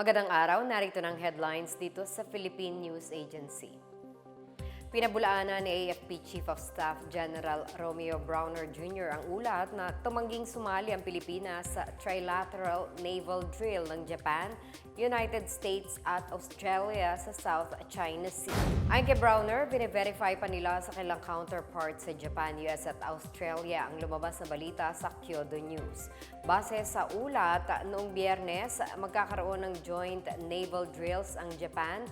Magandang araw, narito ng headlines dito sa Philippine News Agency. Pinabulaanan ni AFP Chief of Staff General Romeo Browner Jr. ang ulat na tumangging sumali ang Pilipinas sa trilateral naval drill ng Japan, United States at Australia sa South China Sea. Ayon kay Browner, bine-verify pa nila sa kanilang counterpart sa Japan, US at Australia ang lumabas na balita sa Kyodo News. Base sa ulat, noong biyernes, magkakaroon ng joint naval drills ang Japan,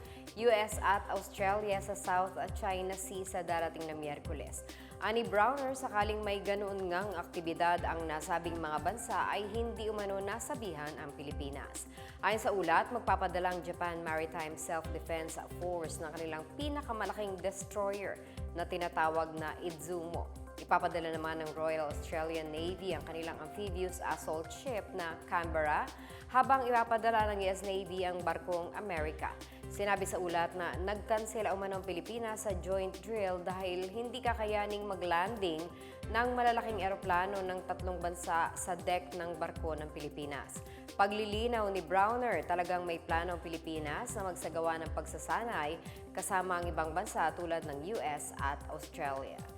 US at Australia sa South China Sea sa darating na Miyerkules. Ani Browner, sakaling may ganoon ngang aktibidad ang nasabing mga bansa ay hindi umano nasabihan ang Pilipinas. Ayon sa ulat, magpapadala ang Japan Maritime Self-Defense Force ng kanilang pinakamalaking destroyer na tinatawag na Idzumo. Ipapadala naman ng Royal Australian Navy ang kanilang amphibious assault ship na Canberra habang ipapadala ng US Navy ang barkong America. Sinabi sa ulat na nagkansela umano ang Pilipinas sa joint drill dahil hindi kakayaning maglanding ng malalaking eroplano ng tatlong bansa sa deck ng barko ng Pilipinas. Paglilinaw ni Browner, talagang may plano ang Pilipinas na magsagawa ng pagsasanay kasama ang ibang bansa tulad ng US at Australia.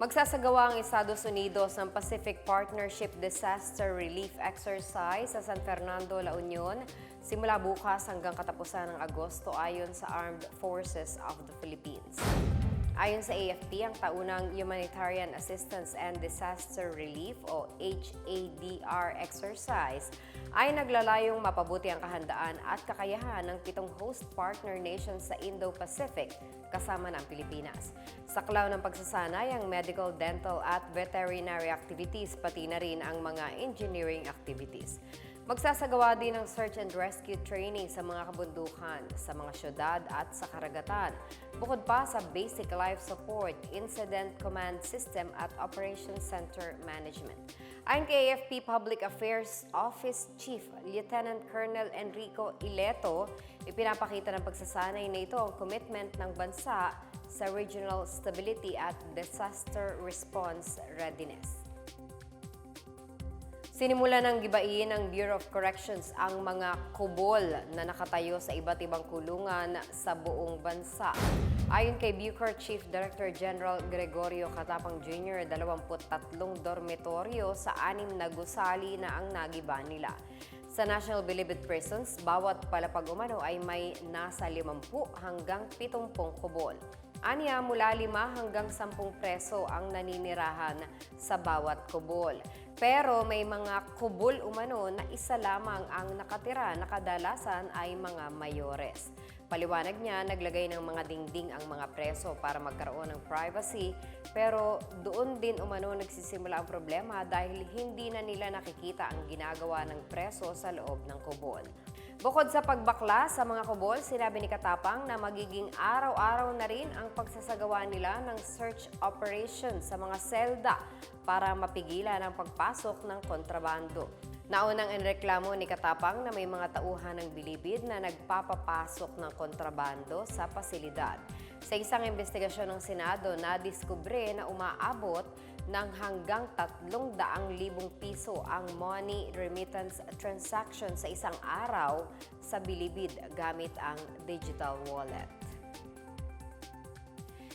Magsasagawa ang Estados Unidos ng Pacific Partnership Disaster Relief Exercise sa San Fernando, La Union simula bukas hanggang katapusan ng Agosto ayon sa Armed Forces of the Philippines. Ayon sa AFP, ang taunang Humanitarian Assistance and Disaster Relief o HADR exercise ay naglalayong mapabuti ang kahandaan at kakayahan ng pitong host partner nations sa Indo-Pacific kasama ng Pilipinas. Sa klaw ng pagsasanay ang medical, dental at veterinary activities pati na rin ang mga engineering activities. Magsasagawa din ng search and rescue training sa mga kabundukan, sa mga syudad at sa karagatan. Bukod pa sa basic life support, incident command system at operations center management. Ayon kay AFP Public Affairs Office Chief Lieutenant Colonel Enrico Ileto, ipinapakita ng pagsasanay na ito ang commitment ng bansa sa regional stability at disaster response readiness. Sinimula ng gibain ng Bureau of Corrections ang mga kubol na nakatayo sa iba't ibang kulungan sa buong bansa. Ayon kay Bucor Chief Director General Gregorio Katapang Jr., 23 dormitoryo sa anim na gusali na ang nagiba nila. Sa National Bilibid Prisons, bawat palapag umano ay may nasa 50 hanggang 70 kubol. Aniya mula 5 hanggang 10 preso ang naninirahan sa bawat kubol. Pero may mga kubol umano na isa lamang ang nakatira na kadalasan ay mga mayores. Paliwanag niya, naglagay ng mga dingding ang mga preso para magkaroon ng privacy, pero doon din umano nagsisimula ang problema dahil hindi na nila nakikita ang ginagawa ng preso sa loob ng kubol. Bukod sa pagbakla sa mga kubol, sinabi ni Katapang na magiging araw-araw na rin ang pagsasagawa nila ng search operation sa mga selda para mapigilan ang pagpasok ng kontrabando. Naunang inreklamo ni Katapang na may mga tauhan ng bilibid na nagpapapasok ng kontrabando sa pasilidad. Sa isang investigasyon ng Senado, nadiskubre na umaabot ng hanggang 300,000 piso ang money remittance transaction sa isang araw sa bilibid gamit ang digital wallet.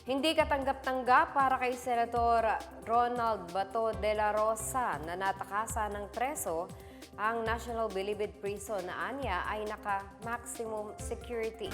Hindi katanggap-tanggap para kay Senator Ronald Bato de la Rosa na natakasan ng preso ang National Bilibid Prison na anya ay naka-maximum security.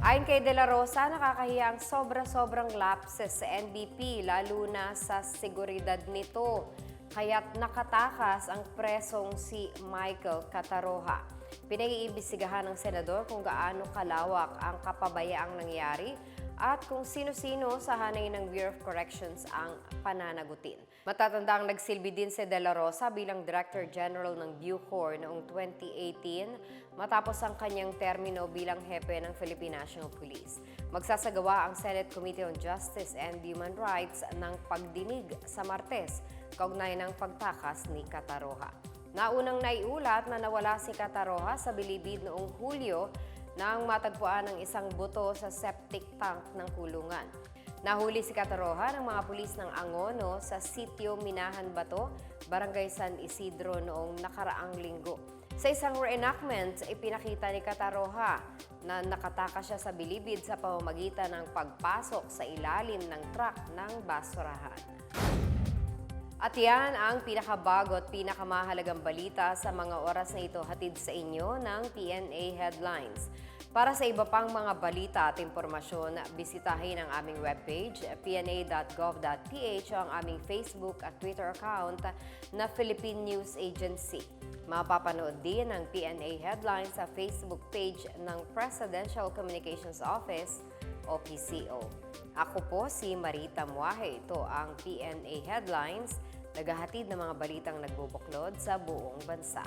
Ayon kay De La Rosa, nakakahiya ang sobra-sobrang lapses sa NBP lalo na sa seguridad nito. Kaya't nakatakas ang presong si Michael Cataroha. Pinag-iimbestigahan ng senador kung gaano kalawak ang kapabayaang nangyari at kung sino-sino sa hanay ng Bureau of Corrections ang pananagutin. Matatandang nagsilbi din si De La Rosa bilang Director General ng Bucor noong 2018 matapos ang kanyang termino bilang hepe ng Philippine National Police. Magsasagawa ang Senate Committee on Justice and Human Rights ng pagdinig sa Martes kaugnay ng pagtakas ni Kataroha. Naunang naiulat na nawala si Kataroha sa bilibid noong Hulyo nang matagpuan ng isang buto sa septic tank ng kulungan. Nahuli si Kataroha ng mga pulis ng Angono sa sitio Minahan Bato, Barangay San Isidro noong nakaraang linggo. Sa isang reenactment, ipinakita ni Kataroha na nakataka siya sa bilibid sa pamamagitan ng pagpasok sa ilalim ng truck ng basurahan. At yan ang pinakabago at pinakamahalagang balita sa mga oras na ito hatid sa inyo ng PNA Headlines. Para sa iba pang mga balita at impormasyon, bisitahin ang aming webpage, pna.gov.ph o ang aming Facebook at Twitter account na Philippine News Agency. Mapapanood din ang PNA Headlines sa Facebook page ng Presidential Communications Office o PCO. Ako po si Marita Muahe. Ito ang PNA Headlines, naghahatid ng mga balitang nagbubuklod sa buong bansa.